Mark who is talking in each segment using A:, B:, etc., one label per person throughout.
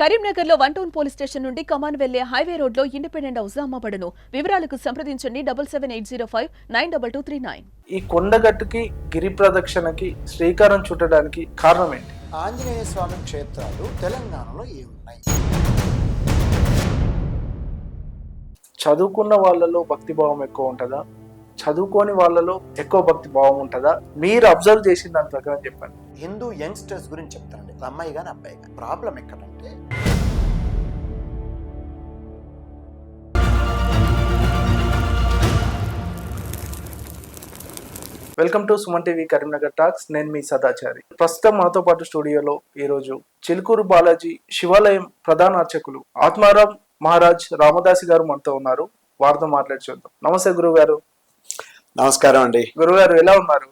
A: కరీంనగర్లో one town police station నుండి కమాన్ వెళ్ళే హైవే రోడ్లో ఇండిపెండెంట్ హౌస్ అమ్మబడును. వివరాలకు సంప్రదించండి double seven eight zero five nine double two three nine.
B: ఈ కొండగట్టుకి గిరి ప్రదక్షిణకి శ్రీకారం చుట్టడానికి కారణం ఏంటి
C: ఆంజనేయ స్వామి క్షేత్రాలు తెలంగాణలో ఏమున్నాయి?
B: చదువుకున్న వాళ్ళలో భక్తి భావం ఎక్కువ ఉంటుందా? చదువుకోని వాళ్ళలో ఎక్కువ భక్తి భావం ఉంటుందా? మీరు అబ్జర్వ్ చేసిన దాని ప్రకారం చెప్పండి.
C: హిందూ యంగ్స్టర్స్ గురించి చెప్తానండి. అమ్మాయి కానీ అబ్బాయి కానీ ప్రాబ్లం ఎక్కడంటే
B: welcome to Suman TV Karimnagar talks. నేను మీ సదాచారి. ప్రస్తుతం మనతో పాటు స్టూడియోలో ఈరోజు చిలుకూరు బాలాజీ శివాలయం ప్రధాన అర్చకులు ఆత్మారాం మహారాజ్ రామదాసి గారు మనతో ఉన్నారు. వారితో మాట్లాడి చూద్దాం. నమస్తే గురువు గారు
C: నమస్కారం అండి.
B: గురువు గారు ఎలా ఉన్నారు?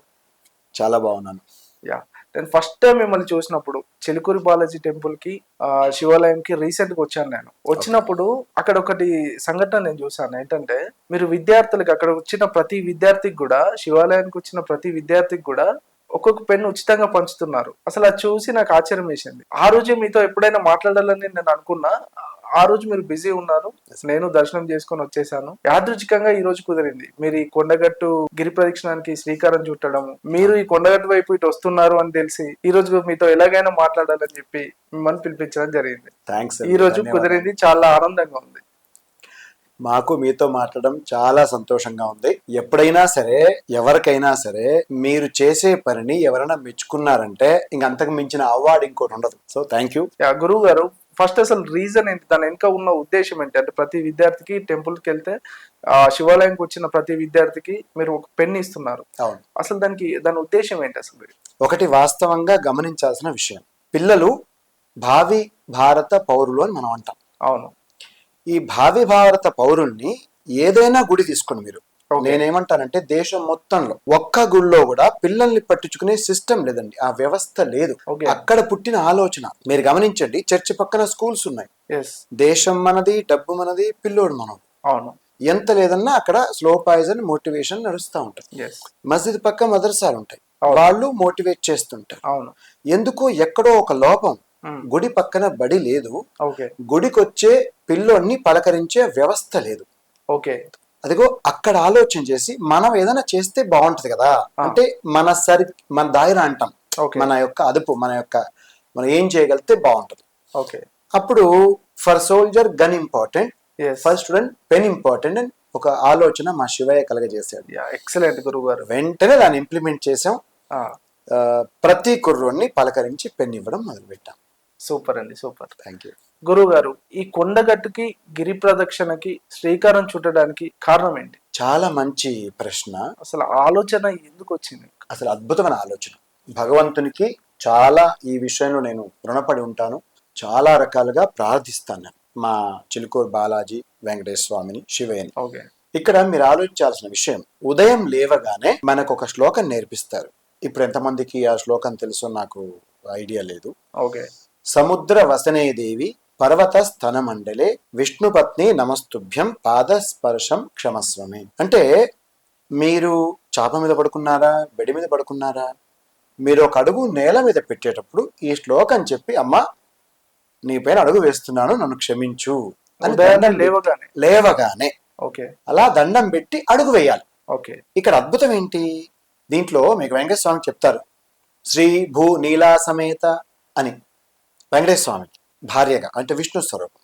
C: చాలా బాగున్నాను.
B: యా. నేను ఫస్ట్ టైం మిమ్మల్ని చూసినప్పుడు చిలుకూరి బాలాజీ టెంపుల్కి ఆ, శివాలయంకి రీసెంట్గా వచ్చాను నేను. వచ్చినప్పుడు అక్కడ ఒకటి సంఘటన నేను చూసాను ఏంటంటే మీరు విద్యార్థులకి అక్కడ వచ్చిన ప్రతి విద్యార్థికి కూడా శివాలయానికి వచ్చిన ప్రతి విద్యార్థికి కూడా ఒక్కొక్క పెన్ను ఉచితంగా పంచుతున్నారు. అసలు అది చూసి నాకు ఆశ్చర్యం వేసింది. ఆ రోజే మీతో ఎప్పుడైనా మాట్లాడాలని నేను అనుకున్నా. ఆ రోజు మీరు బిజీ ఉన్నారు. నేను దర్శనం చేసుకొని వచ్చేసాను. యాదృచ్ఛికంగా ఈ రోజు కుదిరింది. మీరు ఈ కొండగట్టు గిరి ప్రదక్షిణానికి శ్రీకారం చుట్టడం మీరు ఈ కొండగట్టు వైపు ఇటు వస్తున్నారు అని తెలిసి ఈ రోజు మీతో ఎలాగైనా మాట్లాడాలని చెప్పి మిమ్మల్ని పిలిపించడం జరిగింది.
C: థ్యాంక్స్
B: ఈ రోజు కుదిరింది చాలా ఆనందంగా ఉంది.
C: మాకు మీతో మాట్లాడడం చాలా సంతోషంగా ఉంది. ఎప్పుడైనా సరే ఎవరికైనా సరే మీరు చేసే పనిని ఎవరైనా మెచ్చుకున్నారంటే ఇంక అంతకు మించిన అవార్డు ఇంకోటి ఉండదు. సో థ్యాంక్ యూ
B: యా, గురువు గారు ఫస్ట్ అసలు రీజన్ ఏంటి? దాని వెనుక ఉన్న ఉద్దేశం ఏంటి? అంటే ప్రతి విద్యార్థికి టెంపుల్కి వెళ్తే ఆ శివాలయంకి వచ్చిన ప్రతి విద్యార్థికి మీరు ఒక పెన్ ఇస్తున్నారు.
C: అవును.
B: అసలు దానికి దాని ఉద్దేశం ఏంటి అసలు?
C: ఒకటి వాస్తవంగా గమనించాల్సిన విషయం. పిల్లలు భావి భారత పౌరులు అని మనం అంటాం.
B: అవును.
C: ఈ భావి భారత పౌరుల్ని ఏదైనా గుడి తీసుకోండి మీరు. నేనేమంటానంటే దేశం మొత్తంలో ఒక్క గుళ్ళో కూడా పిల్లల్ని పట్టించుకునే సిస్టమ్ లేదండి. ఆ వ్యవస్థ లేదు. అక్కడ పుట్టిన ఆలోచన. మీరు గమనించండి చర్చి పక్కన స్కూల్స్ ఉన్నాయి. దేశం మనది డబ్బు మనది పిల్లోడు మనం.
B: అవును.
C: ఎంత లేదన్నా అక్కడ స్లో పాయిజన్ మోటివేషన్ నడుస్తూ
B: ఎస్
C: మస్జిద్ పక్క మదర్సాలు ఉంటాయి. వాళ్ళు మోటివేట్ చేస్తుంటారు.
B: అవును.
C: ఎందుకో ఎక్కడో ఒక లోపం
B: మ్మ్.
C: గుడి పక్కన బడి లేదు. గుడికొచ్చే పిల్లోడిని పలకరించే వ్యవస్థ లేదు.
B: ఓకే.
C: అదిగో అక్కడ ఆలోచన చేసి మనం ఏదైనా చేస్తే బాగుంటది కదా. అంటే మన సరి మన దాయిరా అంటాం.
B: ఓకే.
C: మన యొక్క అదుపు మన యొక్క మనం ఏం చేయగలిగితే బాగుంటది.
B: ఓకే.
C: అప్పుడు for soldier gun important for student pen important అని ఒక ఆలోచన మా శివయ్య కలగజేశాడు.
B: ఎక్సలెంట్ గురువు గారు.
C: వెంటనే దాన్ని ఇంప్లిమెంట్ చేసాం. ప్రతి కుర్రోడిని పలకరించి పెన్ ఇవ్వడం మొదలుపెట్టాం.
B: సూపర్ అండి సూపర్.
C: థ్యాంక్ యూ
B: గురువు గారు ఈ కొండగట్టుకి గిరి ప్రదక్షిణకి శ్రీకారం చుట్టడానికి కారణం ఏంటి?
C: చాలా మంచి ప్రశ్న.
B: అసలు ఆలోచన ఎందుకు వచ్చింది?
C: అసలు అద్భుతమైన ఆలోచన. భగవంతునికి చాలా ఈ విషయంలో నేను రుణపడి ఉంటాను. చాలా రకాలుగా ప్రార్థిస్తాను. మా చిలుకూరు బాలాజీ వెంకటేశ్వర స్వామిని శివయ్యని.
B: ఓకే.
C: ఇక్కడ మీరు ఆలోచించాల్సిన విషయం ఉదయం లేవగానే మనకు ఒక శ్లోకం నేర్పిస్తారు. ఇప్పుడు ఎంతమందికి ఆ శ్లోకం తెలుసో నాకు ఐడియా లేదు.
B: ఓకే.
C: సముద్ర వసనే దేవి పర్వత స్తన మండలే విష్ణుపత్ని నమస్తుభ్యం పాద స్పర్శం క్షమస్వమే. అంటే మీరు చాప మీద పడుకున్నారా? బెడి మీద పడుకున్నారా? మీరు ఒక అడుగు నేల మీద పెట్టేటప్పుడు ఈ శ్లోకం చెప్పి అమ్మా నీ పైన అడుగు వేస్తున్నాను నన్ను క్షమించు అని దండం
B: లేవగానే.
C: లేవగానే.
B: ఓకే.
C: అలా దండం పెట్టి అడుగు వేయాలి.
B: ఓకే.
C: ఇక్కడ అద్భుతం ఏంటి? దీంట్లో మీకు వెంకటేశ్వర స్వామి చెప్తారు శ్రీ భూ నీలా సమేత అని. వెంకటేశ్వర స్వామికి భార్యగా అంటే విష్ణు స్వరూపం.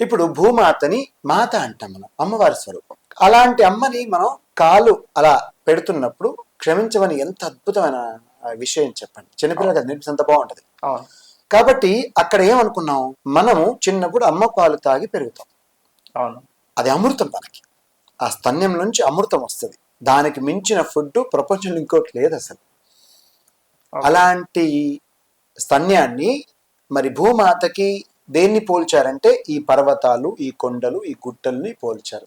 C: ఇప్పుడు భూమాతని మాత అంటాం మనం అమ్మవారి స్వరూపం. అలాంటి అమ్మని మనం కాలు అలా పెడుతున్నప్పుడు క్షమించమని ఎంత అద్భుతమైన విషయం చెప్పండి. చిన్నపిల్లలకి అది నేర్పిస్తే ఎంత బాగుంటది. కాబట్టి అక్కడ ఏమనుకున్నాం? మనము చిన్నప్పుడు అమ్మ పాలు తాగి పెరుగుతాం.
B: అవును.
C: అది అమృతం మనకి ఆ స్తన్యం నుంచి అమృతం వస్తుంది. దానికి మించిన ఫుడ్ ప్రపంచంలో ఇంకోటి లేదు అసలు. అలాంటి స్తన్యాన్ని మరి భూమాతకి దేన్ని పోల్చారంటే ఈ పర్వతాలు ఈ కొండలు ఈ గుట్టల్ని పోల్చారు.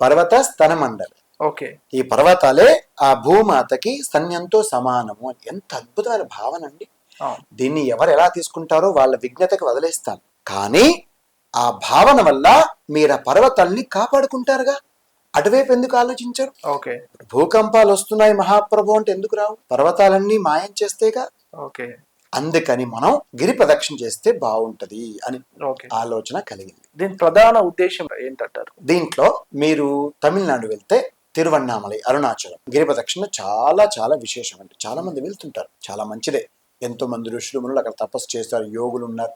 C: పర్వత స్తన మండలి
B: ఓకే.
C: ఈ పర్వతాలే ఆ భూమాతకి స్తన్యంతో సమానము. అని ఎంత అద్భుతమైన భావన అండి. దీన్ని ఎవరు ఎలా తీసుకుంటారో వాళ్ళ విజ్ఞతకు వదిలేస్తాను. కానీ ఆ భావన వల్ల మీరు ఆ పర్వతాల్ని కాపాడుకుంటారుగా. అటువైపు ఎందుకు ఆలోచించరు?
B: ఓకే.
C: భూకంపాలు వస్తున్నాయి మహాప్రభు అంటే ఎందుకు రావు? పర్వతాలన్నీ మాయం చేస్తేగా.
B: ఓకే.
C: అందుకని మనం గిరి ప్రదక్షిణ చేస్తే బాగుంటది అని ఆలోచన కలిగింది.
B: దీని ప్రధాన ఉద్దేశం ఏంటంటారు?
C: దీంట్లో మీరు తమిళనాడు వెళ్తే తిరువన్నామలై అరుణాచలం. గిరి ప్రదక్షిణ చాలా చాలా విశేషం అండి. చాలా మంది వెళ్తుంటారు. చాలా మంచిదే. ఎంతో మంది ఋషులు మునులు అక్కడ తపస్సు చేస్తారు. యోగులు ఉన్నారు.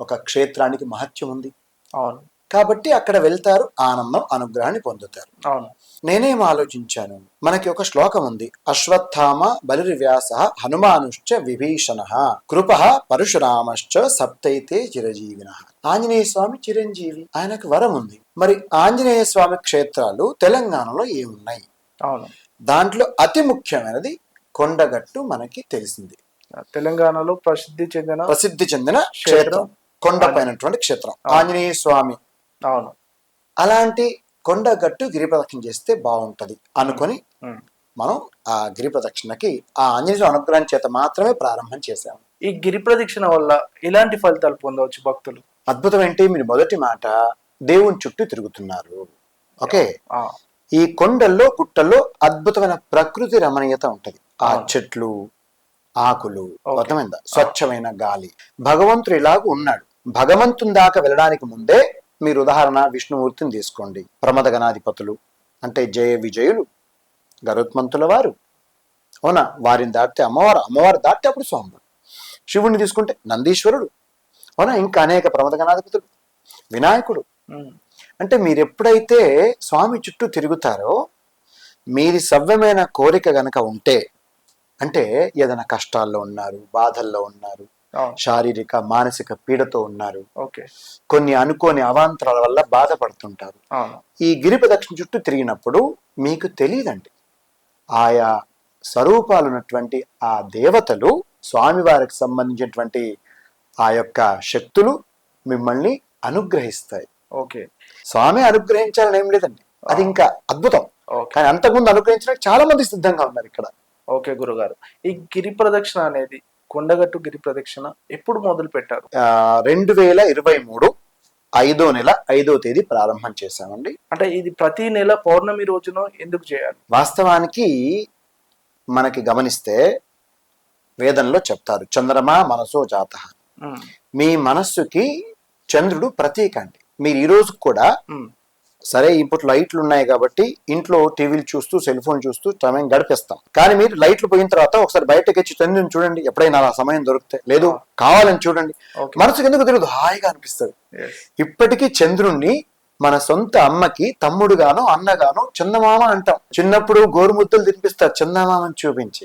C: ఒక క్షేత్రానికి మహత్యం ఉంది.
B: అవును.
C: కాబట్టి అక్కడ వెళ్తారు ఆనందం అనుగ్రహాన్ని పొందుతారు.
B: అవును.
C: నేనేం ఆలోచించాను? మనకి ఒక శ్లోకం ఉంది. అశ్వత్థామ బలిర్వ్యాస హనుమానుశ్చ విభీషణ కృప పరశురామశ్చ సప్తైతే చిరజీవిన. ఆంజనేయ స్వామి చిరంజీవి ఆయనకు వరం ఉంది. మరి ఆంజనేయ స్వామి క్షేత్రాలు తెలంగాణలో ఏమున్నాయి?
B: అవును.
C: దాంట్లో అతి ముఖ్యమైనది కొండగట్టు మనకి తెలిసింది.
B: తెలంగాణలో ప్రసిద్ధి చెందిన
C: ప్రసిద్ధి చెందిన
B: క్షేత్రం.
C: క్షేత్రం. కొండపైనటువంటి క్షేత్రం. ఆంజనేయ స్వామి
B: అవును.
C: అలాంటి కొండగట్టు గిరి ప్రదక్షిణ చేస్తే బాగుంటది అనుకొని. మనం ఆ గిరి ప్రదక్షిణకి ఆ ఆంజనేయ స్వామి అనుగ్రహం చేత మాత్రమే ప్రారంభం చేశాము.
B: ఈ గిరి ప్రదక్షిణ వల్ల ఎలాంటి ఫలితాలు పొందవచ్చు భక్తులు?
C: అద్భుతం ఏంటి మీరు మొదటి మాట దేవుని చుట్టూ తిరుగుతున్నారు. ఓకే? ఈ కొండల్లో గుట్టల్లో అద్భుతమైన ప్రకృతి రమణీయత ఉంటది. ఆ. చెట్లు ఆకులు. అర్థమైందా? స్వచ్ఛమైన గాలి. భగవంతుడు ఇలాగ ఉన్నాడు. భగవంతుని దాకా వెళ్ళడానికి ముందే మీరు ఉదాహరణ విష్ణుమూర్తిని తీసుకోండి. ప్రమద గణాధిపతులు అంటే జయ విజయులు గరుత్మంతుల వారు. అవునా? వారిని దాటితే అమ్మవారు అమ్మవారు దాటితే అప్పుడు స్వామి శివుణ్ణి తీసుకుంటే నందీశ్వరుడు. అవునా? ఇంకా అనేక ప్రమద గణాధిపతులు వినాయకుడు అంటే మీరు ఎప్పుడైతే స్వామి చుట్టూ తిరుగుతారో మీది సవ్యమైన కోరిక గనక ఉంటే అంటే ఏదైనా కష్టాల్లో ఉన్నారు బాధల్లో ఉన్నారు శారీరక మానసిక పీడతో ఉన్నారు.
B: ఓకే.
C: కొన్ని అనుకోని అవాంతరాల వల్ల బాధపడుతుంటారు. ఈ గిరి ప్రదక్షిణ చుట్టూ తిరిగినప్పుడు మీకు తెలియదండి. ఆయా స్వరూపాలు ఉన్నటువంటి ఆ దేవతలు స్వామివారికి సంబంధించినటువంటి ఆ యొక్క శక్తులు మిమ్మల్ని అనుగ్రహిస్తాయి.
B: ఓకే.
C: స్వామి అనుగ్రహించాలని ఏం లేదండి. అది ఇంకా అద్భుతం. కానీ అంతకుముందు అనుగ్రహించడానికి చాలా మంది సిద్ధంగా ఉన్నారు ఇక్కడ.
B: ఓకే గురుగారు. ఈ గిరి ప్రదక్షిణ అనేది కొండగట్టు గిరి ప్రదక్షిణ ఎప్పుడు మొదలు పెట్టారు
C: రెండు వేల ఇరవై మూడు ఐదో నెల ఐదో తేదీ ప్రారంభం చేశామండి.
B: అంటే ఇది ప్రతి నెల పౌర్ణమి రోజున ఎందుకు చేయాలి?
C: వాస్తవానికి మనకి గమనిస్తే వేదంలో చెప్తారు చంద్రమా మనసో జాత. మీ మనస్సుకి చంద్రుడు ప్రతీక అండి. మీరు ఈ రోజు కూడా సరే ఇప్పుడు లైట్లు ఉన్నాయి కాబట్టి ఇంట్లో టీవీలు చూస్తూ సెల్ ఫోన్ చూస్తూ సమయం గడిపేస్తాం. కానీ మీరు లైట్లు పోయిన తర్వాత ఒకసారి బయటకు వచ్చి చంద్రుని చూడండి. ఎప్పుడైనా అలా సమయం దొరికితే లేదు కావాలని చూడండి. మనసుకు ఎందుకు తెలియదు హాయిగా అనిపిస్తుంది. ఇప్పటికీ చంద్రుణ్ణి మన సొంత అమ్మకి తమ్ముడుగానో అన్నగానో చందమామ అంటాం. చిన్నప్పుడు గోరుముద్దలు తినిపిస్తారు చందమామని చూపించి.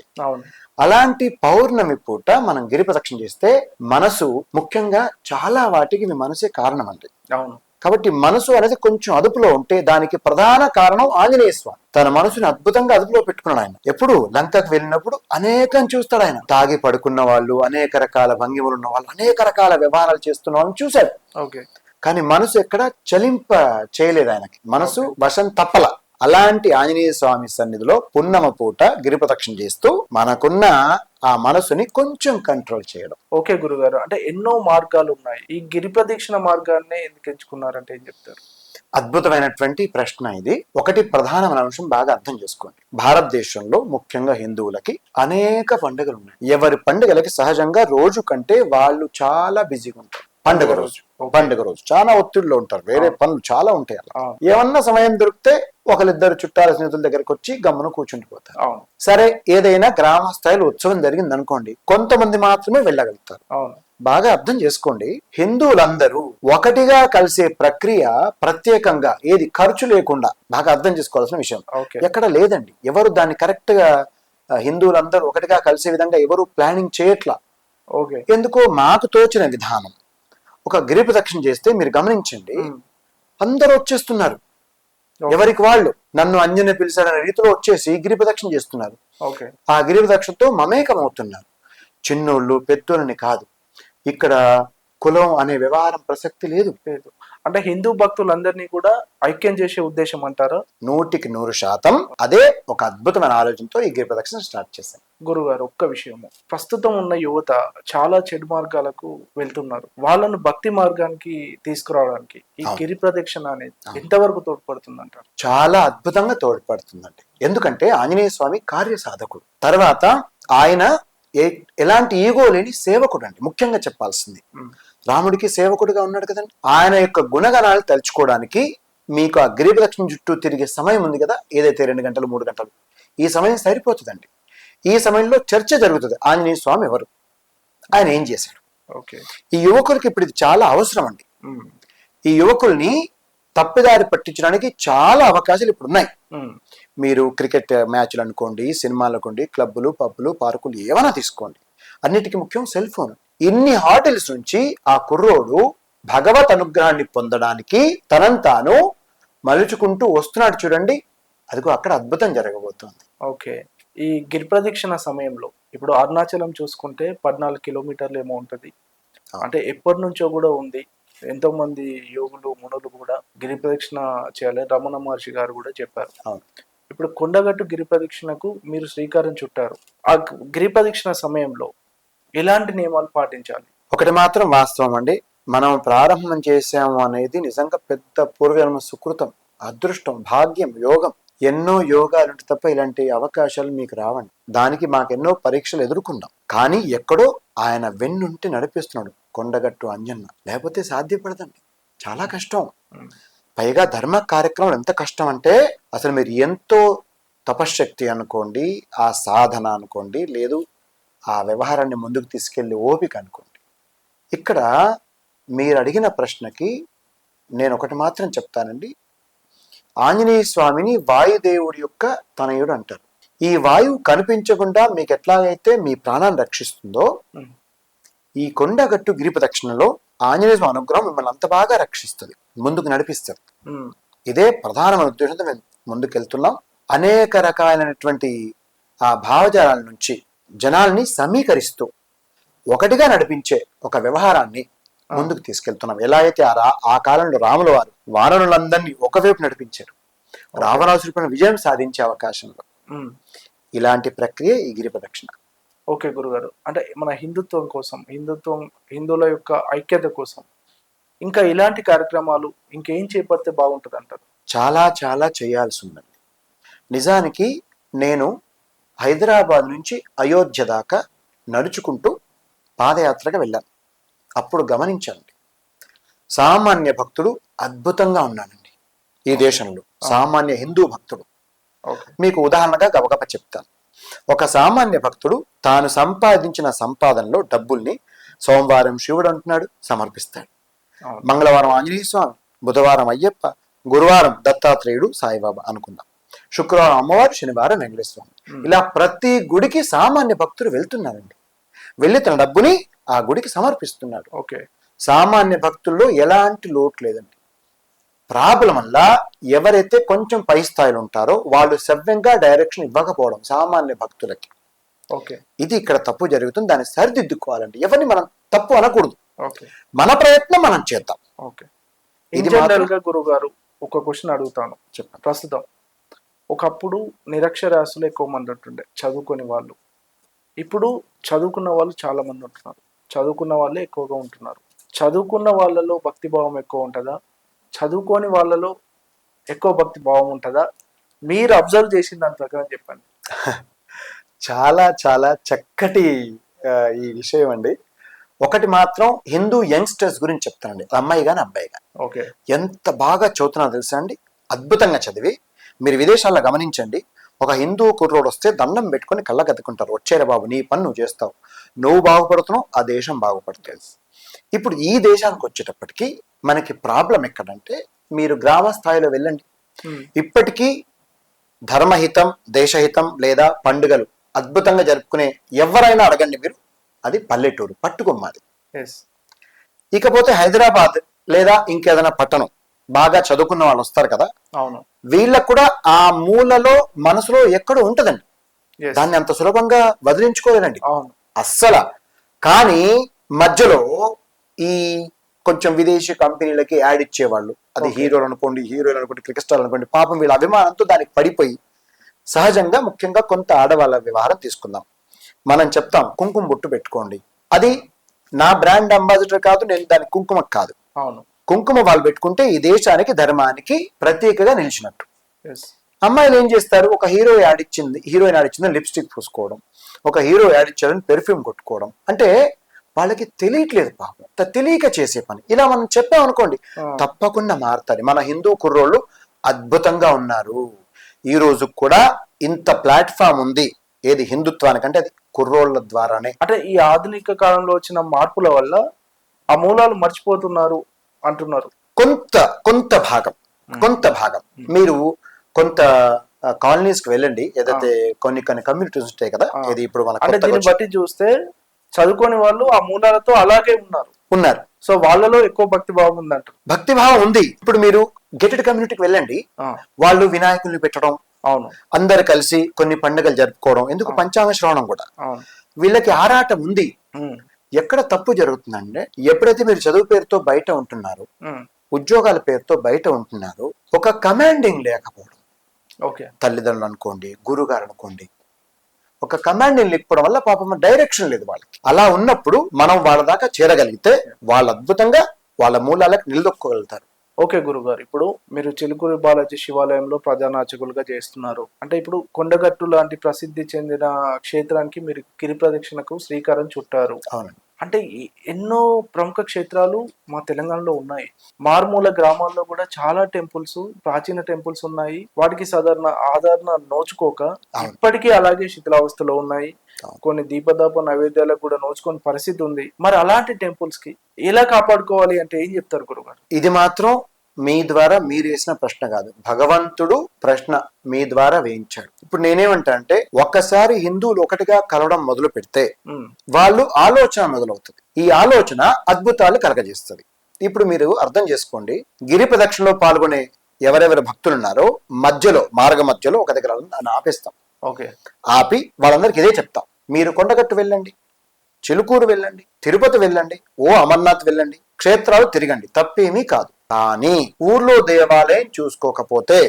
C: అలాంటి పౌర్ణమి పూట మనం గిరి ప్రదక్షిణ చేస్తే మనసు ముఖ్యంగా చాలా వాటికి మీ మనసే కారణం అండి.
B: అవును.
C: కాబట్టి మనసు అనేది కొంచెం అదుపులో ఉంటే దానికి ప్రధాన కారణం ఆంజనేయ స్వామి. తన మనసుని అద్భుతంగా అదుపులో పెట్టుకున్నాడు ఆయన. ఎప్పుడు? లంకకు వెళ్ళినప్పుడు అనేకం చూస్తాడు ఆయన. తాగి పడుకున్న వాళ్ళు అనేక రకాల భంగిములు ఉన్న వాళ్ళు అనేక రకాల వ్యవహారాలు చేస్తున్న వాళ్ళని చూశాడు.
B: ఓకే.
C: కానీ మనసు ఎక్కడ చలింప చేయలేదు ఆయనకి. మనసు వశం తప్పల. అలాంటి ఆంజనేయ స్వామి సన్నిధిలో పున్నమ పూట గిరి ప్రదక్షిణ చేస్తూ మనకున్న ఆ మనసుని కొంచెం కంట్రోల్ చేయడం.
B: ఓకే గురుగారు. అంటే ఎన్నో మార్గాలు ఉన్నాయి. ఈ గిరి ప్రదక్షిణ మార్గాన్ని ఎందుకు ఎంచుకున్నారంటే ఏం చెప్తారు?
C: అద్భుతమైనటువంటి ప్రశ్న ఇది. ఒకటి ప్రధానమైన అంశం బాగా అర్థం చేసుకోండి. భారతదేశంలో ముఖ్యంగా హిందువులకి అనేక పండుగలు ఉన్నాయి. ఎవరి పండుగలకి సహజంగా రోజు కంటే వాళ్ళు చాలా బిజీగా ఉంటారు. పండుగ రోజు పండుగ రోజు. చాలా ఒత్తిడిలో ఉంటారు. వేరే పనులు చాలా ఉంటాయి అలా. ఏమన్నా సమయం దొరికితే ఒకరిద్దరు చుట్టాల స్నేహితుల దగ్గరికి వచ్చి గమ్మున కూర్చుండిపోతారు. సరే ఏదైనా గ్రామ స్థాయిలో ఉత్సవం జరిగింది అనుకోండి కొంతమంది మాత్రమే వెళ్ళగలుగుతారు. బాగా అర్థం చేసుకోండి హిందువులందరూ ఒకటిగా కలిసే ప్రక్రియ ప్రత్యేకంగా ఏది ఖర్చు లేకుండా బాగా అర్థం చేసుకోవాల్సిన విషయం. ఎక్కడ లేదండి. ఎవరు దాన్ని కరెక్ట్గా హిందువులందరూ ఒకటిగా కలిసే విధంగా ఎవరు ప్లానింగ్ చేయట్లా?
B: ఓకే.
C: ఎందుకో మాకు తోచిన విధానం. ఒక గిరి ప్రదక్షిణ చేస్తే మీరు గమనించండి అందరూ వచ్చేస్తున్నారు. ఎవరికి వాళ్ళు? నన్ను అంజన పిలిచాడనే రీతిలో వచ్చేసి గిరి ప్రదక్షిణ చేస్తున్నారు. ఆ గిరి ప్రదక్షిణతో మమేకం అవుతున్నారు చిన్నోళ్ళు పెద్దోళ్ళని కాదు. ఇక్కడ కులం అనే వ్యవహారం ప్రసక్తి లేదు.
B: అంటే హిందూ భక్తులందరినీ కూడా ఐక్యం చేసే ఉద్దేశం అంటారా?
C: నూటికి నూరు శాతం అదే ఒక అద్భుతమైన ఆలోచనతో ఈ గిరి ప్రదక్షిణ స్టార్ట్ చేశాం
B: గురుగారు ఒక్క విషయము. ప్రస్తుతం ఉన్న యువత చాలా చెడు మార్గాలకు వెళ్తున్నారు. వాళ్ళను భక్తి మార్గానికి తీసుకురావడానికి ఈ. గిరి ప్రదక్షిణ అనేది. ఎంతవరకు తోడ్పడుతుంది అంటారు
C: చాలా అద్భుతంగా తోడ్పడుతుందండి. ఎందుకంటే ఆంజనేయ స్వామి కార్య సాధకుడు. తర్వాత ఆయన ఎలాంటి ఈగో లేని సేవకుడు అండి. ముఖ్యంగా చెప్పాల్సింది. రాముడికి సేవకుడుగా ఉన్నాడు కదండి. ఆయన యొక్క గుణగణాలు తలుచుకోవడానికి మీకు ఆ గిరి ప్రదక్షిణ చుట్టూ తిరిగే సమయం ఉంది కదా ఏదైతే రెండు గంటలు మూడు గంటలు. ఈ సమయం సరిపోతుందండి. ఈ సమయంలో చర్చ జరుగుతుంది. ఆంజనేయ స్వామి ఎవరు? ఆయన ఏం చేశాడు?
B: ఓకే.
C: ఈ యువకులకి ఇప్పుడు ఇది చాలా అవసరం అండి. ఈ యువకుల్ని తప్పిదారి పట్టించడానికి చాలా అవకాశాలు ఇప్పుడు ఉన్నాయి. మీరు క్రికెట్ మ్యాచ్లు అనుకోండి సినిమాలు అనుకోండి క్లబ్బులు పబ్బులు పార్కులు ఏమైనా తీసుకోండి. అన్నిటికీ ముఖ్యం సెల్ ఫోన్. ఇన్ని హాటల్స్ నుంచి ఆ కుర్రోడు భగవత్ అనుగ్రహాన్ని పొందడానికి తనను తాను మలుచుకుంటూ వస్తున్నాడు చూడండి. అదిగో అక్కడ అద్భుతం జరగబోతోంది.
B: ఓకే. ఈ గిరి ప్రదక్షిణ సమయంలో ఇప్పుడు అరుణాచలం చూసుకుంటే పద్నాలుగు కిలోమీటర్లు ఏమో ఉంటది. అంటే ఎప్పటి నుంచో కూడా ఉంది. ఎంతో మంది యోగులు మునులు కూడా గిరి ప్రదక్షిణ చేయాలి రమణ మహర్షి గారు కూడా చెప్పారు. ఇప్పుడు కొండగట్టు గిరి ప్రదక్షిణకు మీరు శ్రీకారం చుట్టారు. ఆ గిరి ప్రదక్షిణ సమయంలో ఎలాంటి నియమాలు పాటించాలి?
C: ఒకటి మాత్రం వాస్తవం అండి. మనం ప్రారంభం చేసాము అనేది నిజంగా పెద్ద పూర్వజన్మ సుకృతం అదృష్టం భాగ్యం యోగం. ఎన్నో యోగాలు ఉంటే తప్ప ఇలాంటి అవకాశాలు మీకు రావండి. దానికి మాకు ఎన్నో పరీక్షలు ఎదుర్కొన్నాం కానీ ఎక్కడో ఆయన వెన్నుంటి నడిపిస్తున్నాడు కొండగట్టు అంజన్న. లేకపోతే సాధ్యపడదండి. చాలా కష్టం. పైగా ధర్మ కార్యక్రమం ఎంత కష్టం అంటే అసలు మీరు ఎంతో తపశ్శక్తి అనుకోండి ఆ సాధన అనుకోండి లేదు ఆ వ్యవహారాన్ని ముందుకు తీసుకెళ్ళే ఓపిక అనుకోండి. ఇక్కడ మీరు అడిగిన ప్రశ్నకి నేను ఒకటి మాత్రం చెప్తానండి. ఆంజనేయ స్వామిని వాయుదేవుడి యొక్క తనయుడు అంటారు. ఈ వాయువు కనిపించకుండా మీకు ఎట్లాగైతే మీ ప్రాణాన్ని రక్షిస్తుందో. ఈ కొండగట్టు గిరి ప్రదక్షిణలో ఆంజనేయ స్వామి అనుగ్రహం మిమ్మల్ని అంత బాగా రక్షిస్తుంది. ముందుకు నడిపిస్తుంది. ఇదే ప్రధానమైన ఉద్దేశంతో మేము ముందుకెళ్తున్నాం. అనేక రకాలైనటువంటి ఆ భావజాలాల నుంచి జనాల్ని సమీకరిస్తూ ఒకటిగా నడిపించే ఒక వ్యవహారాన్ని ముందుకు తీసుకెళ్తున్నాం. ఎలా అయితే ఆ ఆ కాలంలో రాముల వారు వానరులందరినీ ఒకవైపు నడిపించారు. రావణాసుడిపైన విజయం సాధించే అవకాశంలో. ఇలాంటి ప్రక్రియ ఈ గిరి ప్రదక్షిణ.
B: ఓకే గురుగారు. అంటే మన హిందుత్వం కోసం హిందుత్వం హిందువుల యొక్క ఐక్యత కోసం ఇంకా ఇలాంటి కార్యక్రమాలు ఇంకేం చేపడితే బాగుంటుంది అంటారు
C: చాలా చాలా చేయాల్సి ఉందండి. నిజానికి నేను హైదరాబాద్ నుంచి అయోధ్య దాకా నడుచుకుంటూ పాదయాత్రగా వెళ్ళాను. అప్పుడు గమనించండి సామాన్య భక్తుడు అద్భుతంగా ఉన్నాడండి ఈ దేశంలో. సామాన్య హిందూ భక్తుడు. మీకు ఉదాహరణగా గబగబ చెప్తాను. ఒక సామాన్య భక్తుడు తాను సంపాదించిన సంపాదనలో డబ్బుల్ని సోమవారం శివుడు అంటున్నాడు సమర్పిస్తాడు. మంగళవారం ఆంజనేయ స్వామి బుధవారం అయ్యప్ప గురువారం దత్తాత్రేయుడు సాయిబాబా అనుకుందాం. శుక్రవారం అమ్మవారు శనివారం వెంకటేశ్వర. ఇలా ప్రతి గుడికి సామాన్య భక్తుడు వెళ్తున్నారండి. వెళ్ళి తన డబ్బుని ఆ గుడికి సమర్పిస్తున్నాడు.
B: ఓకే.
C: సామాన్య భక్తుల్లో ఎలాంటి లోటు లేదండి. ప్రాబ్లం వల్ల ఎవరైతే కొంచెం పై స్థాయిలో ఉంటారో వాళ్ళు సవ్యంగా డైరెక్షన్ ఇవ్వకపోవడం సామాన్య భక్తులకి.
B: ఓకే.
C: ఇది ఇక్కడ తప్పు జరుగుతుంది. దాన్ని సరిదిద్దుకోవాలండి. ఎవరిని మనం తప్పు అనకూడదు.
B: ఓకే.
C: మన ప్రయత్నం మనం చేద్దాం.
B: ఓకే.
C: ఇది
B: గురువు గారు ఒక క్వశ్చన్ అడుగుతాను.
C: చెప్పండి.
B: ప్రస్తుతం ఒకప్పుడు నిరక్షరాస్యులు ఎక్కువ మంది ఉంటుండే చదువుకొని వాళ్ళు. ఇప్పుడు చదువుకున్న వాళ్ళు చాలా మంది ఉంటున్నారు చదువుకున్న వాళ్ళే ఎక్కువగా ఉంటున్నారు. చదువుకున్న వాళ్ళలో భక్తి భావం ఎక్కువ ఉంటుందా చదువుకోని వాళ్ళలో ఎక్కువ భక్తి భావం ఉంటుందా? మీరు అబ్జర్వ్ చేసిన దాని ప్రకారం చెప్పండి.
C: చాలా చాలా చక్కటి ఈ విషయం అండి ఒకటి మాత్రం హిందూ యంగ్స్టర్స్ గురించి చెప్తానండి. అమ్మాయి కానీ అబ్బాయి కానీ
B: ఓకే.
C: ఎంత బాగా చదువుతున్నా తెలుసా అండి? అద్భుతంగా చదివి మీరు విదేశాల్లో గమనించండి. ఒక హిందూ కుర్రోడు వస్తే దండం పెట్టుకొని కళ్ళగద్దుకుంటారు వచ్చేరా బాబు నీ పని నువ్వు చేస్తావు. నువ్వు బాగుపడుతున్నావు ఆ దేశం బాగుపడుతుంది. ఇప్పుడు ఈ దేశానికి వచ్చేటప్పటికి మనకి ప్రాబ్లం ఎక్కడంటే మీరు గ్రామ స్థాయిలో వెళ్ళండి. ఇప్పటికీ ధర్మహితం దేశహితం లేదా పండుగలు అద్భుతంగా జరుపుకునే ఎవరైనా అడగండి మీరు. అది పల్లెటూరు పట్టుకొమ్మాది. ఇకపోతే హైదరాబాద్ లేదా ఇంకేదైనా పట్టణం బాగా చదువుకున్న వాళ్ళు వస్తారు కదా?
B: అవును.
C: వీళ్ళకు కూడా ఆ మూలలో మనసులో ఎక్కడో ఉంటదండి. దాన్ని అంత సులభంగా వదిలించుకోలేరండి.
B: అవును.
C: అస్సల. కానీ మధ్యలో ఈ కొంచెం విదేశీ కంపెనీలకి యాడ్ ఇచ్చేవాళ్ళు. అది. హీరోలు అనుకోండి హీరోలు అనుకోండి క్రికెట్ స్టార్ అనుకోండి పాపం వీళ్ళ అభిమానంతో దానికి పడిపోయి సహజంగా ముఖ్యంగా కొంత ఆడవాళ్ళ వ్యవహారం తీసుకుందాం. మనం చెప్తాం కుంకుమ బొట్టు పెట్టుకోండి. అది నా బ్రాండ్ అంబాసిడర్ కాదు నేను దాని కుంకుమ కాదు.
B: అవును.
C: కుంకుమ వాళ్ళు పెట్టుకుంటే ఈ దేశానికి ధర్మానికి ప్రత్యేకగా నిలిచినట్టు. అమ్మాయిలు ఏం చేస్తారు? ఒక హీరో యాడ్ ఇచ్చింది హీరోయిన్ యాడ్ ఇచ్చింది లిప్స్టిక్ పూసుకోవడం ఒక హీరో యాడ్ ఇచ్చారని పెర్ఫ్యూమ్ కొట్టుకోవడం. అంటే వాళ్ళకి తెలియట్లేదు పాపం. తెలియక చేసే పని. ఇలా మనం చెప్పాం అనుకోండి
B: ఆ.
C: తప్పకుండా మారుతారు మన హిందూ కుర్రోళ్ళు అద్భుతంగా ఉన్నారు. ఈ రోజు కూడా ఇంత ప్లాట్ఫామ్ ఉంది. ఏది హిందుత్వానికంటే అది కుర్రోళ్ళ ద్వారానే.
B: అంటే ఈ ఆధునిక కాలంలో వచ్చిన మార్పుల వల్ల ఆ మూలాలు మర్చిపోతున్నారు. అంటున్నారు.
C: కొంత కొంత భాగం కొంత భాగం. మీరు కొంత కాలనీస్కి వెళ్ళండి. ఏదైతే కొన్ని కొన్ని కమ్యూనిటీస్ ఉంటాయి కదా. ఇది ఇప్పుడు మన
B: అంటే దీన్ని బట్టి చూస్తే చదువుకోని వాళ్ళు ఆ మూలాలతో అలాగే ఉన్నారు.
C: ఉన్నారు.
B: సో వాళ్ళలో ఎక్కువ భక్తి భావం ఉందంటారు
C: భక్తి భావం ఉంది. ఇప్పుడు మీరు గెటెడ్ కమ్యూనిటీకి వెళ్ళండి. వాళ్ళు వినాయకుల్ని పెట్టడం
B: అవును.
C: అందరు కలిసి కొన్ని పండుగలు జరుపుకోవడం ఎందుకు పంచాంగ శ్రవణం కూడా. వీళ్ళకి ఆరాటం ఉంది. ఎక్కడ తప్పు జరుగుతుందంటే ఎప్పుడైతే మీరు చదువు పేరుతో బయట ఉంటున్నారు ఉద్యోగాల పేరుతో బయట ఉంటున్నారు ఒక కమాండింగ్ లేకపోవడం.
B: ఓకే.
C: తల్లిదండ్రులు అనుకోండి గురుగారు అనుకోండి ఒక కమాండింగ్ లేకపోవడం వల్ల పాపం డైరెక్షన్ లేదు వాళ్ళకి. అలా ఉన్నప్పుడు మనం వాళ్ళ దాకా చేరగలిగితే వాళ్ళు అద్భుతంగా వాళ్ళ మూలాలకు నిలదొక్కగలుగుతారు.
B: ఓకే గురుగారు ఇప్పుడు మీరు చిలుకూరి బాలాజీ శివాలయంలో ప్రధాన చేస్తున్నారు. అంటే ఇప్పుడు కొండగట్టు లాంటి ప్రసిద్ధి చెందిన క్షేత్రానికి మీరు గిరి ప్రదక్షిణకు శ్రీకారం చుట్టారు.
C: అవునండి.
B: అంటే ఎన్నో ప్రముఖ క్షేత్రాలు మా తెలంగాణలో ఉన్నాయి. మారుమూల గ్రామాల్లో కూడా చాలా టెంపుల్స్ ప్రాచీన టెంపుల్స్ ఉన్నాయి. వాటికి సాధారణ ఆదరణ నోచుకోక. ఇప్పటికీ అలాగే శిథిలావస్థలో ఉన్నాయి. కొన్ని దీపదాప నైవేద్యాలకు కూడా నోచుకొని పరిస్థితి ఉంది. మరి అలాంటి టెంపుల్స్కి ఎలా కాపాడుకోవాలి అంటే ఏం చెప్తారు గురుగారు?
C: ఇది మాత్రం మీ ద్వారా మీరు వేసిన ప్రశ్న కాదు. భగవంతుడు ప్రశ్న మీ ద్వారా వేయించాడు. ఇప్పుడు నేనేమంటా అంటే ఒక్కసారి హిందువులు ఒకటిగా కలవడం మొదలు పెడితే వాళ్ళు ఆలోచన మొదలవుతుంది. ఈ ఆలోచన అద్భుతాలు కలగజేస్తుంది. ఇప్పుడు మీరు అర్థం చేసుకోండి. గిరి ప్రదక్షిణలో పాల్గొనే ఎవరెవరు భక్తులు ఉన్నారో మధ్యలో మార్గ మధ్యలో ఒక దగ్గర ఆపేస్తాం.
B: ఓకే.
C: ఆపి వాళ్ళందరికీ ఇదే చెప్తాం. మీరు కొండగట్టు వెళ్ళండి చిలుకూరు వెళ్ళండి తిరుపతి వెళ్ళండి ఓ అమర్నాథ్ వెళ్ళండి క్షేత్రాలు తిరగండి తప్పేమీ కాదు. కానీ ఊర్లో దేవాలయం చూసుకోకపోతే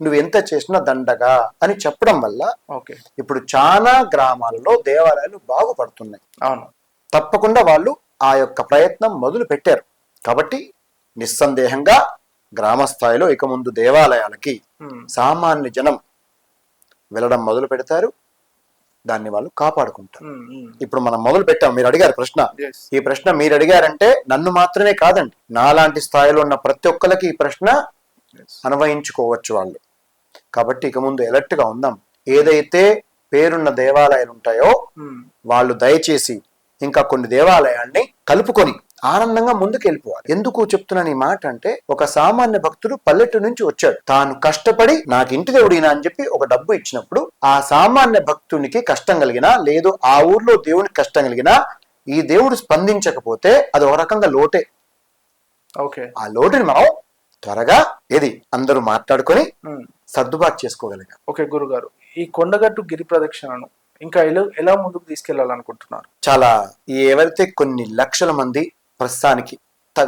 C: నువ్వు ఎంత చేసినా దండగా అని చెప్పడం వల్ల
B: ఓకే.
C: ఇప్పుడు చాలా గ్రామాలలో దేవాలయాలు బాగుపడుతున్నాయి.
B: అవును.
C: తప్పకుండా వాళ్ళు ఆ యొక్క ప్రయత్నం మొదలు పెట్టారు. కాబట్టి నిస్సందేహంగా గ్రామ స్థాయిలో ఇక ముందు దేవాలయాలకి సామాన్య జనం వెళ్ళడం మొదలు పెడతారు. దాన్ని వాళ్ళు కాపాడుకుంటారు. ఇప్పుడు మనం మొదలు పెట్టాం మీరు అడిగారు ప్రశ్న. ఈ ప్రశ్న మీరు అడిగారంటే నన్ను మాత్రమే కాదండి నాలాంటి స్థాయిలో ఉన్న ప్రతి ఒక్కరికి ఈ ప్రశ్న. అన్వయించుకోవచ్చు వాళ్ళు. కాబట్టి ఇక ముందు alert గా ఉందాం. ఏదైతే పేరున్న దేవాలయాలు ఉంటాయో వాళ్ళు దయచేసి ఇంకా కొన్ని దేవాలయాల్ని కలుపుకొని ఆనందంగా ముందుకు వెళ్ళిపోవాలి ఎందుకు చెప్తున్నాను ఈ మాట అంటే ఒక సామాన్య భక్తుడు పల్లెటూరు నుంచి వచ్చాడు. తాను కష్టపడి నాకు ఇంటి దేవుడినా అని చెప్పి ఒక డబ్బు ఇచ్చినప్పుడు ఆ సామాన్య భక్తునికి కష్టం కలిగినా లేదు ఆ ఊర్లో దేవునికి కష్టం కలిగినా ఈ దేవుడు స్పందించకపోతే అది ఒక రకంగా లోటే.
B: ఓకే.
C: ఆ లోటుని మనం త్వరగా ఏది? అందరూ మాట్లాడుకొని సర్దుబాటు చేసుకోగలిగాం.
B: ఓకే గురుగారు. ఈ కొండగట్టు గిరి ప్రదక్షిణను ఇంకా ఎలా ఎలా ముందుకు తీసుకెళ్ళాలనుకుంటున్నారు
C: చాలా ఎవరైతే కొన్ని లక్షల మంది ప్రస్తుతానికి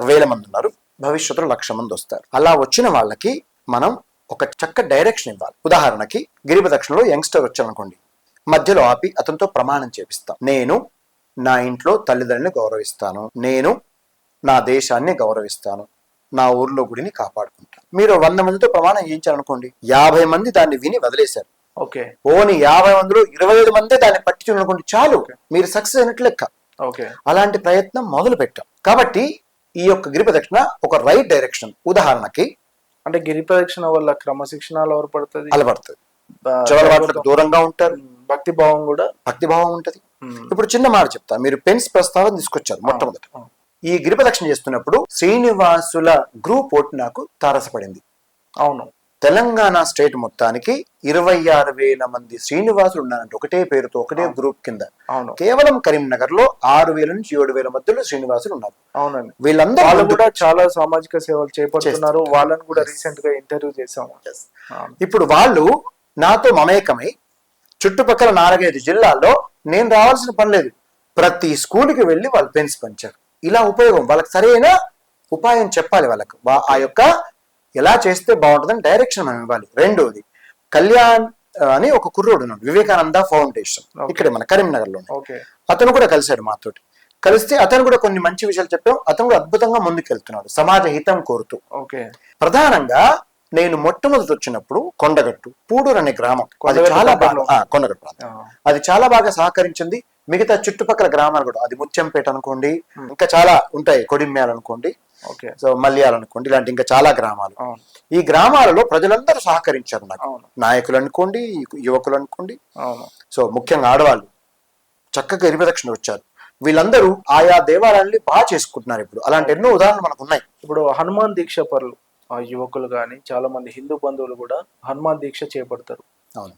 C: వేల మంది ఉన్నారు. భవిష్యత్తులో లక్ష మంది వస్తారు. అలా వచ్చిన వాళ్ళకి మనం ఒక చక్క డైరెక్షన్ ఇవ్వాలి. ఉదాహరణకి గిరి ప్రదక్షిణలో యంగ్స్టర్ వచ్చామనుకోండి మధ్యలో ఆపి అతనితో ప్రమాణం చేపిస్తాం. నేను నా ఇంట్లో తల్లిదండ్రులను గౌరవిస్తాను. నేను నా దేశాన్ని గౌరవిస్తాను. నా ఊర్లో గుడిని కాపాడుకుంటాను. మీరు వంద మందితో ప్రమాణం చేయించారనుకోండి యాభై మంది దాన్ని విని వదిలేశారు.
B: ఓకే.
C: ఓని యాభై మందిలో ఇరవై ఐదు మందే దాన్ని పట్టించుకునుకోండి చాలు. మీరు సక్సెస్ అయినట్లు లెక్క.
B: ఓకే.
C: అలాంటి ప్రయత్నం మొదలు పెట్టాం కాబట్టి ఈ యొక్క గిరి ప్రదక్షిణ ఒక రైట్ డైరెక్షన్ ఉదాహరణకి
B: అంటే గిరి ప్రదక్షిణ వల్ల క్రమశిక్షణ అలవరపడుతుంది.
C: అలవడుతుంది. దూరంగా ఉంటారు.
B: భక్తి భావం కూడా
C: భక్తిభావం ఉంటది.
B: ఉమ్,
C: ఇప్పుడు చిన్న మాట చెప్తా. మీరు పెన్స్ ప్రస్తావన తీసుకొచ్చారు మొట్టమొదట. ఈ గిరి ప్రదక్షిణ చేస్తున్నప్పుడు శ్రీనివాసుల గ్రూప్ ఒకటి నాకు తారసపడింది.
B: అవును.
C: తెలంగాణ స్టేట్ మొత్తానికి ఇరవై ఆరు వేల మంది శ్రీనివాసులు ఉన్నారంటే ఒకటే పేరుతో ఒకటే గ్రూప్ కింద.
B: అవును.
C: కేవలం కరీంనగర్లో ఆరు వేల నుంచి ఏడు వేల మధ్యలో శ్రీనివాసులు ఉన్నారు
B: అవునండి.
C: వీళ్ళందరూ
B: వాళ్ళు కూడా చాలా సామాజిక సేవలు చేపడుతున్నారు. వాళ్ళని కూడా రీసెంట్గా ఇంటర్వ్యూ చేసాము.
C: ఇప్పుడు వాళ్ళు నాతో మమేకమై చుట్టుపక్కల నాలుగైదు జిల్లాల్లో నేను రావాల్సిన పని లేదు. ప్రతి స్కూల్కి వెళ్ళి వాళ్ళు పెన్స్ పంచారు ఇలా ఉపయోగం. వాళ్ళకి సరైన ఉపాయం చెప్పాలి వాళ్ళకు. ఆ యొక్క ఎలా చేస్తే బాగుంటుందని డైరెక్షన్ మనం ఇవ్వాలి. రెండోది కళ్యాణ్ అని ఒక కుర్రోడు ఉన్నాడు వివేకానంద ఫౌండేషన్. ఇక్కడే మన
B: కరీంనగర్లో
C: అతను కూడా కలిశాడు మాతోటి. కలిస్తే అతను కూడా కొన్ని మంచి విషయాలు చెప్పాం అతను కూడా అద్భుతంగా ముందుకెళ్తున్నాడు సమాజ హితం కోరుతూ. ప్రధానంగా నేను మొట్టమొదటి వచ్చినప్పుడు కొండగట్టు పూడూరు అనే గ్రామం. అది
B: కొండగట్టు
C: చాలా బాగా కొండగట్టు. అది చాలా బాగా సహకరించింది. మిగతా చుట్టుపక్కల గ్రామాలు కూడా అది ముత్యంపేట అనుకోండి ఇంకా చాలా ఉంటాయి కొడిమ్యాలు అనుకోండి. సో మల్యాలు అనుకోండి ఇలాంటి ఇంకా చాలా గ్రామాలు. ఈ గ్రామాలలో ప్రజలందరూ సహకరించారు నాకు. నాయకులు అనుకోండి యువకులు అనుకోండి. సో ముఖ్యంగా ఆడవాళ్ళు చక్కగా ఇరివరక్షణ వచ్చారు. వీళ్ళందరూ ఆయా దేవాలయాల్ని బాగా చేసుకుంటున్నారు ఇప్పుడు. అలాంటి ఎన్నో ఉదాహరణలు మనకు ఉన్నాయి
B: ఇప్పుడు హనుమాన్ దీక్ష పరులు యువకులు కానీ చాలా మంది హిందూ బంధువులు కూడా హనుమాన్ దీక్ష చేపడతారు.
C: అవును.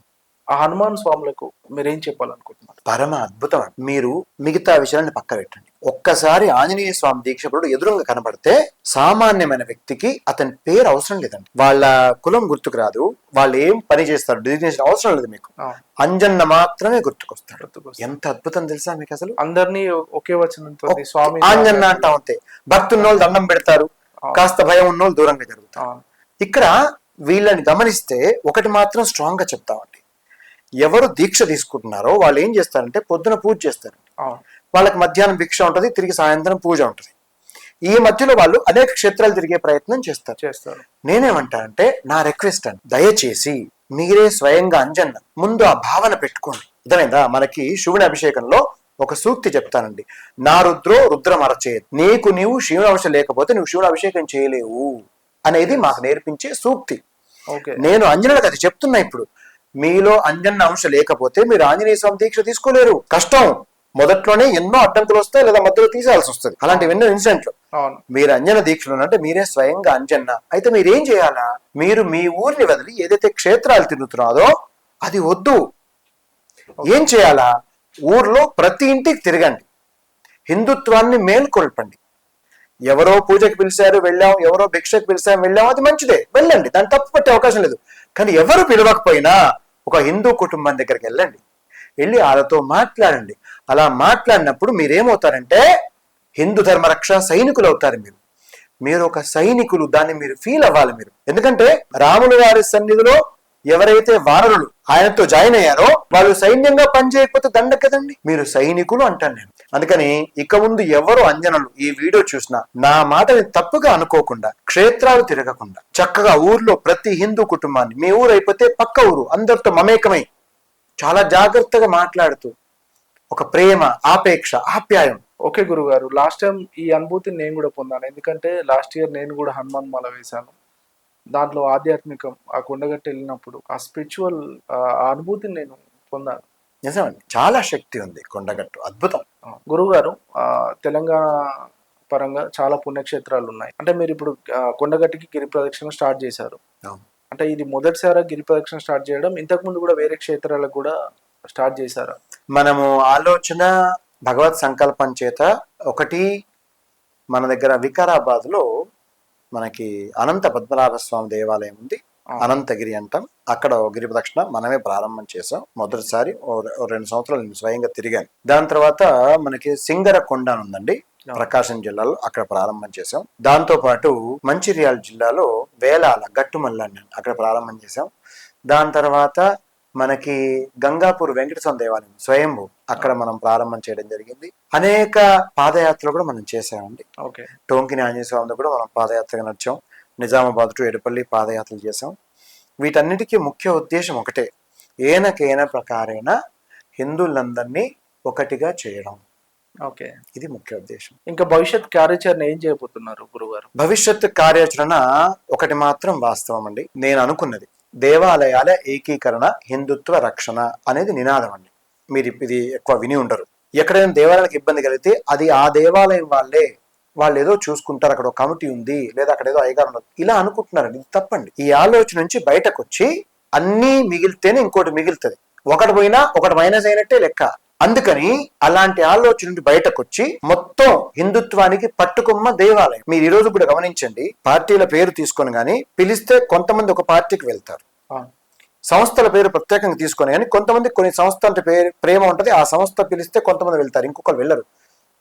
B: ఆ హనుమాన్ స్వాములకు మీరేం చెప్పాలనుకుంటున్నారు?
C: పరమ అద్భుతం. మీరు మిగతా విషయాన్ని పక్క పెట్టండి. ఒక్కసారి ఆంజనేయ స్వామి దీక్షకుడు ఎదురుగా కనబడితే సామాన్యమైన వ్యక్తికి అతని పేరు అవసరం లేదండి. వాళ్ళ కులం గుర్తుకు రాదు. వాళ్ళు ఏం పని చేస్తారు? డిజిగ్నేషన్ అవసరం లేదు మీకు. అంజన్న మాత్రమే గుర్తుకొస్తాడు. ఎంత అద్భుతం తెలుసా మీకు అసలు?
B: అందరినీ ఒకే వచనంతో స్వామి
C: ఆంజన్న అంటా ఉంటే భక్తి ఉన్నోళ్ళు దండం పెడతారు. కాస్త భయం ఉన్నోళ్ళు దూరంగా జరుగుతారు. ఇక్కడ వీళ్ళని గమనిస్తే ఒకటి మాత్రం స్ట్రాంగ్గా చెప్తామండి. ఎవరు దీక్ష తీసుకుంటున్నారో వాళ్ళు ఏం చేస్తారంటే పొద్దున పూజ చేస్తారు. వాళ్ళకి మధ్యాహ్నం భిక్ష ఉంటుంది తిరిగి సాయంత్రం పూజ ఉంటుంది. ఈ మధ్యలో వాళ్ళు అనేక క్షేత్రాలు తిరిగే ప్రయత్నం చేస్తారు.
B: చేస్తారు.
C: నేనేమంటానంటే నా రిక్వెస్ట్ అండి దయచేసి మీరే స్వయంగా అంజన్న ముందు ఆ భావన పెట్టుకోండి. అర్థమైందా? మనకి శివుని అభిషేకంలో ఒక సూక్తి చెప్తానండి. నా రుద్రో రుద్రం అరచే నీకు నీవు శివుని లేకపోతే నువ్వు శివుని అభిషేకం చేయలేవు. అనేది మాకు నేర్పించే సూక్తి.
B: ఓకే.
C: నేను అంజనకు అది చెప్తున్నా ఇప్పుడు. మీలో అంజన్న అంశ లేకపోతే మీరు ఆంజనేయ స్వామి దీక్ష తీసుకోలేరు. కష్టం. మొదట్లోనే ఎన్నో అడ్డంకులు వస్తాయి లేదా మధ్యలో తీసేయాల్సి వస్తుంది. అలాంటి ఎన్నో ఇన్సిడెంట్లు మీరు అంజన దీక్షలు అంటే మీరే స్వయంగా అంజన్న. అయితే మీరు ఏం చేయాలా? మీరు మీ ఊరిని వదిలి ఏదైతే క్షేత్రాలు తిరుగుతున్నారో అది వద్దు. ఏం చేయాలా? ఊర్లో ప్రతి ఇంటికి తిరగండి. హిందుత్వాన్ని మేల్కొల్పండి. ఎవరో పూజకి పిలిచారు వెళ్ళాం. ఎవరో భిక్షకు పిలిచాం వెళ్ళాం. అది మంచిదే. వెళ్ళండి. దాన్ని తప్పు పెట్టే అవకాశం లేదు. కానీ ఎవరు పిలవకపోయినా ఒక హిందూ కుటుంబం దగ్గరికి వెళ్ళండి. వెళ్ళి వాళ్ళతో మాట్లాడండి. అలా మాట్లాడినప్పుడు మీరేమవుతారంటే హిందూ ధర్మరక్ష సైనికులు అవుతారు మీరు. మీరు ఒక సైనికులు దాన్ని మీరు ఫీల్ అవ్వాలి మీరు. ఎందుకంటే రాముల వారి సన్నిధిలో ఎవరైతే వానరులు ఆయనతో జాయిన్ అయ్యారో వాళ్ళు సైన్యంగా పనిచేయకపోతే దండ కదండి? మీరు సైనికులు అంటాను నేను. అందుకని ఇక ముందు ఎవరు అంజనలు ఈ వీడియో చూసినా నా మాటని తప్పుగా అనుకోకుండా క్షేత్రాలు తిరగకుండా చక్కగా ఊర్లో ప్రతి హిందూ కుటుంబాన్ని మీ ఊరు అయిపోతే పక్క ఊరు అందరితో మమేకమై చాలా జాగ్రత్తగా మాట్లాడుతూ ఒక ప్రేమ ఆపేక్ష ఆప్యాయం.
B: ఓకే గురుగారు లాస్ట్ టైం ఈ అనుభూతిని నేను కూడా పొందాను. ఎందుకంటే లాస్ట్ ఇయర్ నేను కూడా హనుమాన్ మాల వేశాను. దాంట్లో ఆధ్యాత్మికం ఆ కొండగట్టు వెళ్ళినప్పుడు ఆ స్పిరిచువల్ అనుభూతిని నేను పొందాను.
C: నిజమండి. చాలా శక్తి ఉంది కొండగట్టు. అద్భుతం.
B: గురుగారు ఆ, తెలంగాణ పరంగా చాలా పుణ్యక్షేత్రాలు ఉన్నాయి. అంటే మీరు ఇప్పుడు కొండగట్టుకి గిరి ప్రదక్షిణ స్టార్ట్ చేశారు. అంటే ఇది మొదటిసారి గిరి ప్రదక్షిణ స్టార్ట్ చేయడం ఇంతకు ముందు కూడా వేరే క్షేత్రాలకు కూడా స్టార్ట్ చేశారా?
C: మనము ఆలోచన భగవత్ సంకల్పం చేత ఒకటి మన దగ్గర వికారాబాద్లో మనకి అనంత పద్మనాభ స్వామి దేవాలయం ఉంది. అనంతగిరి అంటాం. అక్కడ గిరి ప్రదక్షిణ మనమే ప్రారంభం చేసాం మొదటిసారి రెండు సంవత్సరాలు నేను స్వయంగా తిరిగాను. దాని తర్వాత మనకి సింగర కొండ అని ఉందండి. ప్రకాశం జిల్లాలో అక్కడ ప్రారంభం చేసాం దాంతో పాటు మంచిర్యాల జిల్లాలో వేలాల గట్టుమల్ల అని అక్కడ ప్రారంభం చేసాం దాని తర్వాత మనకి గంగాపూర్ వెంకటస్వామి దేవాలయం స్వయంభూ అక్కడ మనం ప్రారంభం చేయడం జరిగింది. అనేక పాదయాత్రలు కూడా మనం చేసామండి
B: ఓకే.
C: టోంకిని ఆంజనేయ స్వామితో కూడా మనం పాదయాత్రగా నడిచాం. నిజామాబాద్ టు ఎడపల్లి పాదయాత్రలు చేసాం వీటన్నిటికీ ముఖ్య ఉద్దేశం ఒకటే. ఏనకేన ప్రకారేణ హిందువులందరినీ ఒకటిగా చేయడం.
B: ఓకే.
C: ఇది ముఖ్య ఉద్దేశం.
B: ఇంకా భవిష్యత్ కార్యాచరణ ఏం చేయబోతున్నారు గురుగారు?
C: భవిష్యత్తు కార్యాచరణ ఒకటి మాత్రం వాస్తవం అండి నేను అనుకున్నది. దేవాలయాల ఏకీకరణ హిందుత్వ రక్షణ అనేది నినాదం అండి. మీరు ఇది ఎక్కువ విని ఉండరు. ఎక్కడైనా దేవాలయాలకు ఇబ్బంది కలిగితే అది ఆ దేవాలయం వాళ్ళే వాళ్ళు ఏదో చూసుకుంటారు అక్కడ ఒక కమిటీ ఉంది లేదా అక్కడ ఏదో అయ్యగారు ఉన్నారు ఇలా అనుకుంటున్నారండి. ఇది తప్పండి. ఈ ఆలోచన నుంచి బయటకు వచ్చి అన్నీ మిగిలితేనే ఇంకోటి మిగులుతుంది. ఒకటి పోయినా ఒకటి మైనస్ అయినట్టే లెక్క. అందుకని అలాంటి ఆలోచన నుండి బయటకు వచ్చి మొత్తం హిందుత్వానికి పట్టుకున్న దేవాలయం. మీరు ఈ రోజు కూడా గమనించండి పార్టీల పేరు తీసుకొని గాని పిలిస్తే కొంతమంది ఒక పార్టీకి వెళ్తారు. సంస్థల పేరు ప్రత్యేకంగా తీసుకొని కానీ కొంతమంది కొన్ని సంస్థ అంటే పేరు ప్రేమ ఉంటది ఆ సంస్థ పిలిస్తే కొంతమంది వెళ్తారు ఇంకొకరు వెళ్ళరు.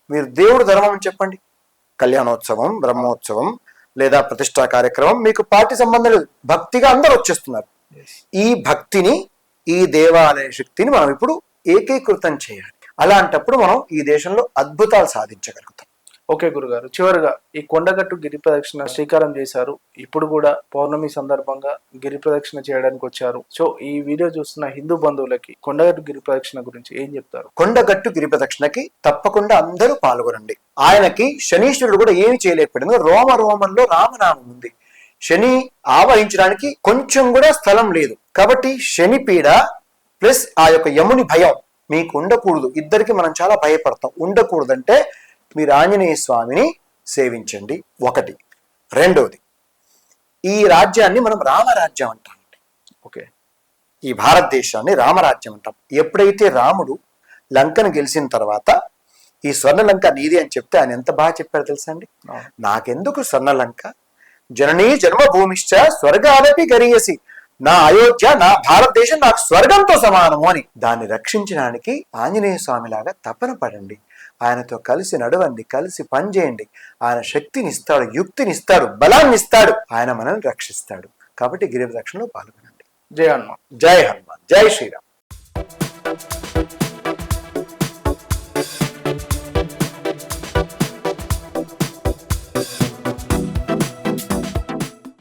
C: మీరు దేవుడు ధర్మం అని చెప్పండి. కళ్యాణోత్సవం బ్రహ్మోత్సవం లేదా ప్రతిష్టా కార్యక్రమం మీకు పార్టీ సంబంధం లేదు. భక్తిగా అందరూ వచ్చేస్తున్నారు. ఈ భక్తిని ఈ దేవాలయ శక్తిని మనం ఇప్పుడు ఏకీకృతం చేయాలి. అలాంటప్పుడు మనం ఈ దేశంలో అద్భుతాలు సాధించగలుగుతాం.
B: ఓకే గురుగారు చివరిగా ఈ కొండగట్టు గిరి ప్రదక్షిణ శ్రీకారం చేశారు. ఇప్పుడు కూడా పౌర్ణమి సందర్భంగా గిరి ప్రదక్షిణ చేయడానికి వచ్చారు. సో ఈ వీడియో చూస్తున్న హిందూ బంధువులకి కొండగట్టు గిరి ప్రదక్షిణ గురించి ఏం చెప్తారు?
C: కొండగట్టు గిరి ప్రదక్షిణకి తప్పకుండా అందరూ పాల్గొనండి. ఆయనకి శనీశ్వరుడు కూడా ఏమి చేయలేకపోయింది రోమ రోమంలో రామనామం ఉంది. శని ఆవహించడానికి కొంచెం కూడా స్థలం లేదు. కాబట్టి శని పీడ ప్లస్ ఆ యొక్క యముని భయం మీకు ఉండకూడదు. ఇద్దరికి మనం చాలా భయపడతాం. ఉండకూడదంటే మీరు ఆంజనేయ స్వామిని సేవించండి. ఒకటి. రెండవది ఈ రాజ్యాన్ని మనం రామరాజ్యం అంటాం.
B: ఓకే.
C: ఈ భారతదేశాన్ని రామరాజ్యం అంటాం. ఎప్పుడైతే రాముడు లంకను గెలిచిన తర్వాత ఈ స్వర్ణలంక నీది అని చెప్తే ఆయన ఎంత బాగా చెప్పారు తెలుసా అండి. నాకెందుకు స్వర్ణలంక? జననీ జన్మభూమిశ్చ స్వర్గాలపి గరియసి. నా అయోధ్య నా భారతదేశం నాకు స్వర్గంతో సమానము అని. దాన్ని రక్షించడానికి ఆంజనేయ స్వామి లాగా తపన పడండి. ఆయనతో కలిసి నడవండి కలిసి పనిచేయండి ఆయన శక్తిని ఇస్తాడు యుక్తిని ఇస్తాడు బలాన్ని ఇస్తాడు ఆయన మనల్ని రక్షిస్తాడు. కాబట్టి గిరి రక్షణలో పాల్గొనండి.
B: జయ హనుమాన్.
C: జై హనుమాన్. జై శ్రీరామ్.